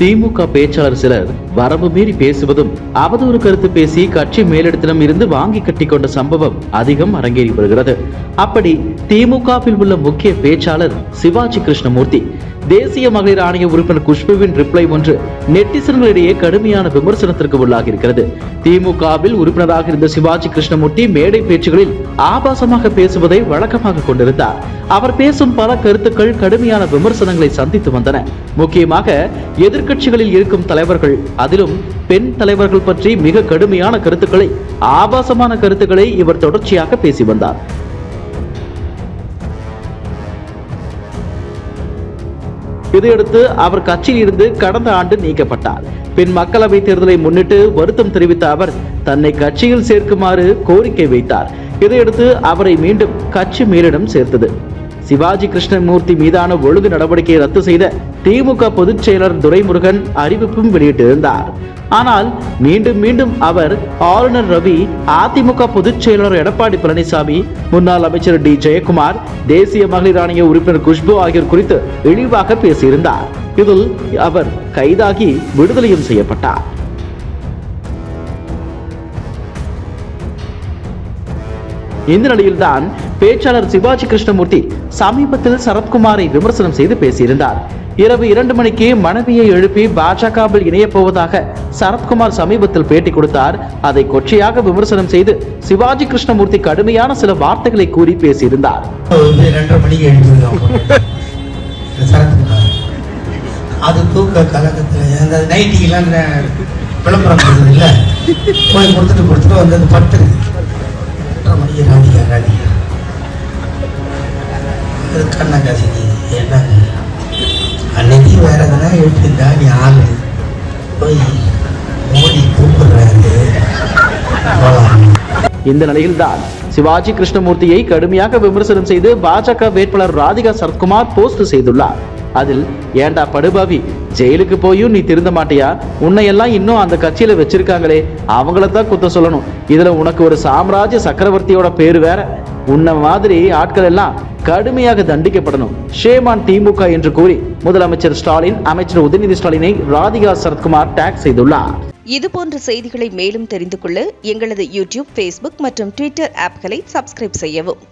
திமுக பேச்சாளர் சிலர் வரம்பு மீறி பேசுவதும் அவதூறு கருத்து பேசி கட்சி மேலிடத்திடம் இருந்து வாங்கி கட்டிக்கொண்ட சம்பவம் அதிகம் அரங்கேறி வருகிறது. அப்படி திமுகவில் உள்ள முக்கிய பேச்சாளர் சிவாஜி கிருஷ்ணமூர்த்தி தேசிய மகளிர் ஆணைய உறுப்பினர் குஷ்புவின் ரிப்ளை ஒன்று நெட்டிசன்களிடையே கடுமையான விமர்சனத்திற்கு உள்ளாகி இருக்கிறது திமுகவில் உறுப்பினராக இருந்த சிவாஜி கிருஷ்ணமூர்த்தி மேடை பேச்சுகளில் ஆபாசமாக பேசுவதை வழக்கமாக கொண்டிருந்தார். அவர் பேசும் பல கருத்துக்கள் கடுமையான விமர்சனங்களை சந்தித்து வந்தன. முக்கியமாக எதிர்க்கட்சிகளில் இருக்கும் தலைவர்கள் அதிலும் பெண் தலைவர்கள் பற்றி மிக கடுமையான கருத்துக்களை ஆபாசமான கருத்துக்களை இவர் தொடர்ச்சியாக பேசி வந்தார். இதையடுத்து அவர் கட்சியில் இருந்து கடந்த ஆண்டு நீக்கப்பட்டார். பின் மக்களவை தேர்தலை முன்னிட்டு வருத்தம் தெரிவித்த அவர் தன்னை கட்சியில் சேர்க்குமாறு கோரிக்கை வைத்தார். இதையடுத்து அவரை மீண்டும் கட்சி மேலிடம் சேர்த்தது. சிவாஜி கிருஷ்ணமூர்த்தி மீதான ஒழுங்கு நடவடிக்கையை ரத்து செய்த திமுக பொதுச் செயலர் துரைமுருகன் அறிவிப்பும் வெளியிட்டிருந்தார். ஆனால் மீண்டும் மீண்டும் அவர் ஆளுநர் ரவி அதிமுக பொதுச் எடப்பாடி பழனிசாமி முன்னாள் அமைச்சர் டி. ஜெயக்குமார் தேசிய மகளிர் ஆணைய உறுப்பினர் குஷ்பு ஆகியோர் குறித்து இழிவாக பேசியிருந்தார். இதில் அவர் கைதாகி விடுதலையும் செய்யப்பட்டார். இந்த நிலையில்தான் பேச்சாளர் சிவாஜி கிருஷ்ணமூர்த்தி சமீபத்தில் சரத்குமாரை விமர்சனம் செய்து பேசியிருந்தார். இரவு இரண்டு மணிக்கு மனைவியை எழுப்பி பாஜகவில் இணையப் போவதாக சரத்குமார் சமீபத்தில் பேட்டி கொடுத்தார். அதை கொச்சையாக விமர்சனம் செய்து சிவாஜி கிருஷ்ணமூர்த்தி கடுமையான சில வார்த்தைகளை கூறி பேசியிருந்தார். அது தூக்க கலக்கத்தில் அந்த நைட்டிக்கெல்லாம் இந்த விளம்பரம் கொடுக்குது இல்லை? போய் கொடுத்துட்டு கொடுத்துட்டு வந்து அது படுத்துருது மணிக்கு ராதிகா ராதிகா. அது கண்ணை என்னங்க அன்னைக்கு வேற எதனா எடுத்துட்டா நீ ஆளு போய் மோடி கூப்பிடுறாரு இந்த இந்த நிலையில்தான் சிவாஜி கிருஷ்ணமூர்த்தியை கடுமையாக விமர்சனம் செய்து பாஜக வேட்பாளர் ராதிகா சரத்குமார் போஸ்ட் செய்துள்ளார். அதில் ஏண்டா படுபாவி ஜெயிலுக்கு போயும் நீ திருந்த மாட்டியா? உன்னை எல்லாம் இன்னும் அந்த கட்சியில வச்சிருக்காங்களே அவங்கள தான் குத்த சொல்லணும். இதுல உனக்கு ஒரு சாம்ராஜ்ய சக்கரவர்த்தியோட பேரு வேற. உன்ன மாதிரி ஆட்கள் எல்லாம் கடுமையாக தண்டிக்கப்படணும். ஷேமான் திமுக என்று கூறி முதலமைச்சர் ஸ்டாலின் அமைச்சர் உதயநிதி ஸ்டாலினை ராதிகா சரத்குமார் டேக் செய்துள்ளார். இதுபோன்ற செய்திகளை மேலும் தெரிந்து கொள்ள எங்களது யூடியூப் ஃபேஸ்புக் மற்றும் ட்விட்டர் ஆப்களை சப்ஸ்கிரைப் செய்யவும்.